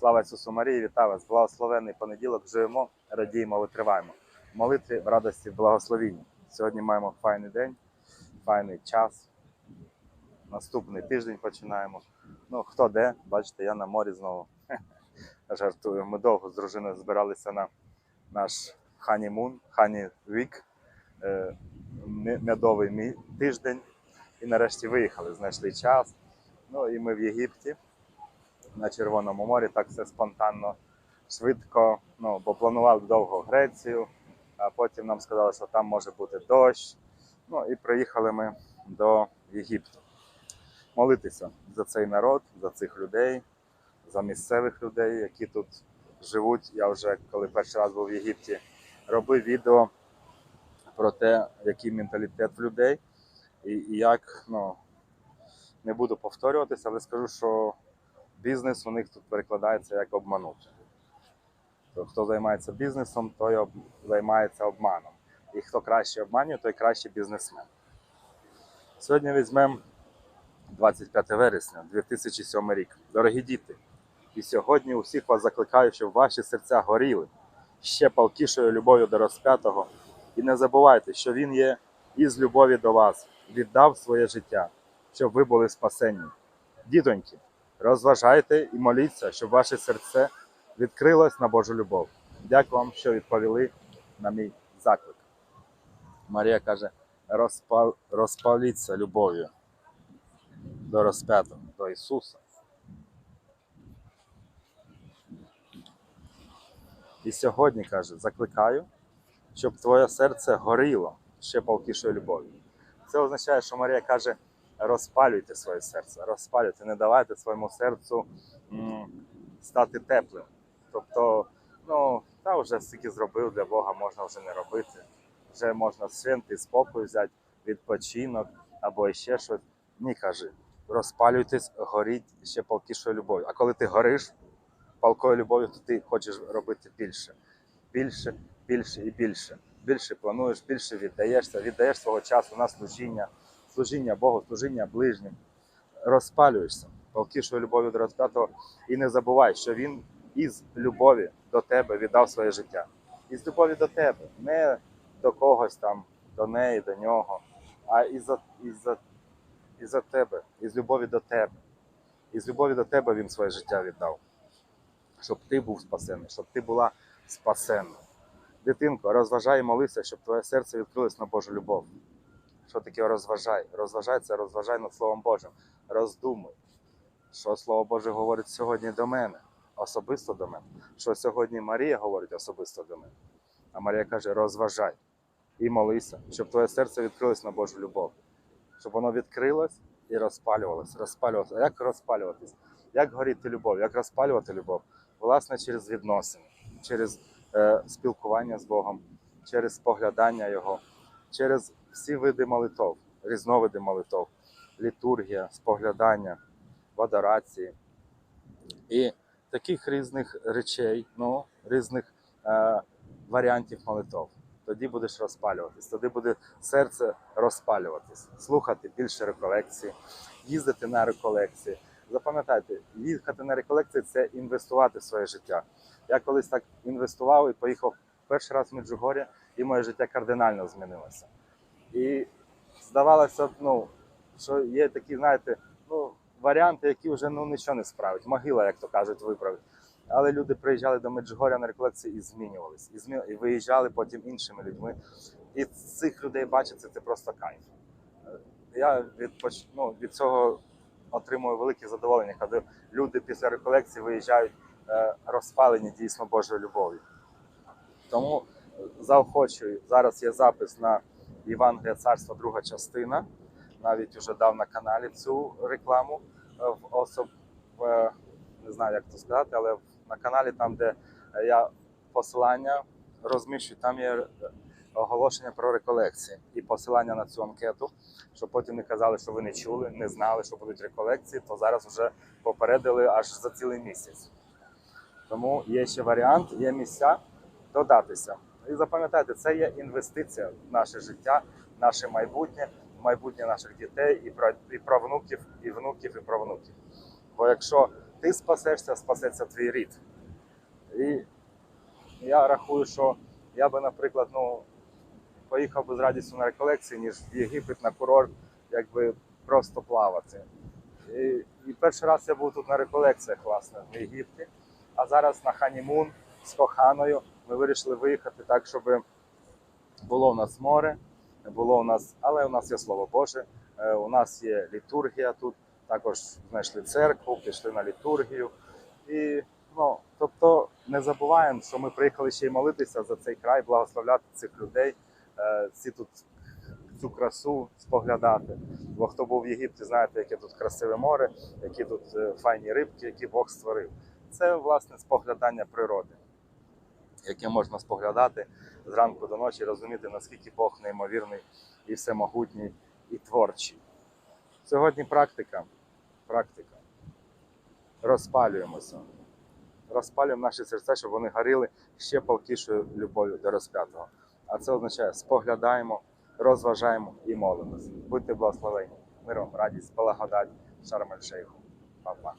Слава Ісусу Марії, вітаю вас! Благословенний понеділок живемо, радіємо, витриваємо. В молитві в радості, в благословінні. Сьогодні маємо файний день, файний час. Наступний тиждень починаємо. Ну, хто де, бачите, я на морі знову. Жартую. Ми довго з дружиною збиралися на наш ханімун, хані вік, е, медовий тиждень. І нарешті виїхали, знайшли час. Ну і ми в Єгипті на Червоному морі, так все спонтанно, швидко. Ну, бо планували довго Грецію, а потім нам сказали, що там може бути дощ. Ну і приїхали ми до Єгипту. Молитися за цей народ, за цих людей, за місцевих людей, які тут живуть. Я вже коли перший раз був в Єгипті, робив відео про те, який менталітет в людей, і, і як ну, не буду повторюватися, але скажу, що бізнес у них тут перекладається як обманути. То, хто займається бізнесом, той об... займається обманом. І хто краще обманює, той краще бізнесмен. Сьогодні візьмемо 25 вересня 2007 рік. Дорогі діти, і сьогодні усіх вас закликаю, щоб ваші серця горіли ще палкішою любов'ю до розп'ятого. І не забувайте, що Він є із любові до вас, віддав своє життя, щоб ви були спасені. Дітоньки, розважайте і моліться, щоб ваше серце відкрилось на Божу любов. Дякую вам, що відповіли на мій заклик. Марія каже: розпал, розпаліться любов'ю до розп'ятого, до Ісуса. І сьогодні каже, закликаю, щоб твоє серце горіло ще палкішою любов'ю. Це означає, що Марія каже: розпалюйте своє серце, розпалюйте, не давайте своєму серцю стати теплим. Тобто, ну, та вже стільки зробив для Бога, можна вже не робити. Вже можна святий спокій взяти, відпочинок або ще щось. Ні, каже, розпалюйтесь, горіть ще палкішою любов'ю. А коли ти гориш палкою любов'ю, то ти хочеш робити більше. Більше, більше і більше. Більше плануєш, більше віддаєшся, віддаєш свого часу на служіння, служіння Богу, служіння ближнім. Розпалюєшся палкішою любов'ю до розп'ятого і не забувай, що він із любові до тебе віддав своє життя. Із любові до тебе, не до когось там, до неї, до нього, а із-за із-за, із-за тебе, із любові до тебе. Із любові до тебе він своє життя віддав. Щоб ти був спасений, щоб ти була спасена. Дитинко, розважай і молися, щоб твоє серце відкрилось на Божу любов. Що таке розважай? Розважай це, розважай над Словом Божим. Роздумуй, що Слово Боже говорить сьогодні до мене, особисто до мене. Що сьогодні Марія говорить особисто до мене. А Марія каже: розважай і молися, щоб твоє серце відкрилось на Божу любов. Щоб воно відкрилось і розпалювалось. розпалювалось. А як розпалюватись? Як горіти любов? Як розпалювати любов? Власне, через відносини, через е, спілкування з Богом, через споглядання Його, через всі види молитов, різновиди молитов, літургія, споглядання, в і таких різних речей, ну, різних е, варіантів молитов. Тоді будеш розпалюватись, тоді буде серце розпалюватись, слухати більше реколекцій, їздити на реколекції. Запам'ятайте, їхати на реколекції це інвестувати в своє життя. Я колись так інвестував і поїхав перший раз в Меджугор'я, і моє життя кардинально змінилося. І здавалося, ну, що є такі, знаєте, ну, варіанти, які вже ну, нічого не справить. Могила, як то кажуть, виправить. Але люди приїжджали до Меджугоря на реколекції і змінювались. І, змі... і виїжджали потім іншими людьми. І цих людей бачити це просто кайф. Я від, ну, від цього отримую велике задоволення, коли люди після реколекції виїжджають е, розпалені дійсно Божою любов'ю. Тому заохочую. Зараз є запис на Євангелія Царства, друга частина. Навіть вже дав на каналі цю рекламу е, в особ... не знаю, як це сказати, але на каналі, там, де я посилання розміщую, там є е, оголошення про реколекції і посилання на цю анкету, щоб потім не казали, що ви не чули, не знали, що будуть реколекції, то зараз вже попередили аж за цілий місяць. Тому є ще варіант, є місця додатися. І запам'ятайте, це є інвестиція в наше життя, в наше майбутнє, в майбутнє наших дітей і про і правнуків, і внуків, і правнуків. Бо якщо ти спасешся, спасеться твій рід. І я рахую, що я би, наприклад, ну, поїхав би з радістю на реколекції, ніж в Єгипет на курорт, якби просто плавати. І, і перший раз я був тут на реколекціях, власне, в Єгипті. А зараз на ханімун з коханою ми вирішили виїхати так, щоб було у нас море, було у нас, але у нас є слово Боже, е, у нас є літургія тут, також знайшли церкву, пішли на літургію. І ну, тобто не забуваємо, що ми приїхали ще й молитися за цей край, благословляти цих людей, е, всі тут цю красу споглядати. Бо хто був в Єгипті, знаєте, яке тут красиве море, які тут е, файні рибки, які Бог створив. Це власне споглядання природи, яке можна споглядати зранку до ночі, розуміти, наскільки Бог неймовірний і всемогутній, і творчий. Сьогодні практика. практика. Розпалюємося, розпалюємо наші серця, щоб вони горіли ще палкішою любов'ю до розп'ятого. А це означає, споглядаємо, розважаємо і молимося. Будьте благословені, миром, радість, благодать, шармель-шейху. Па-па.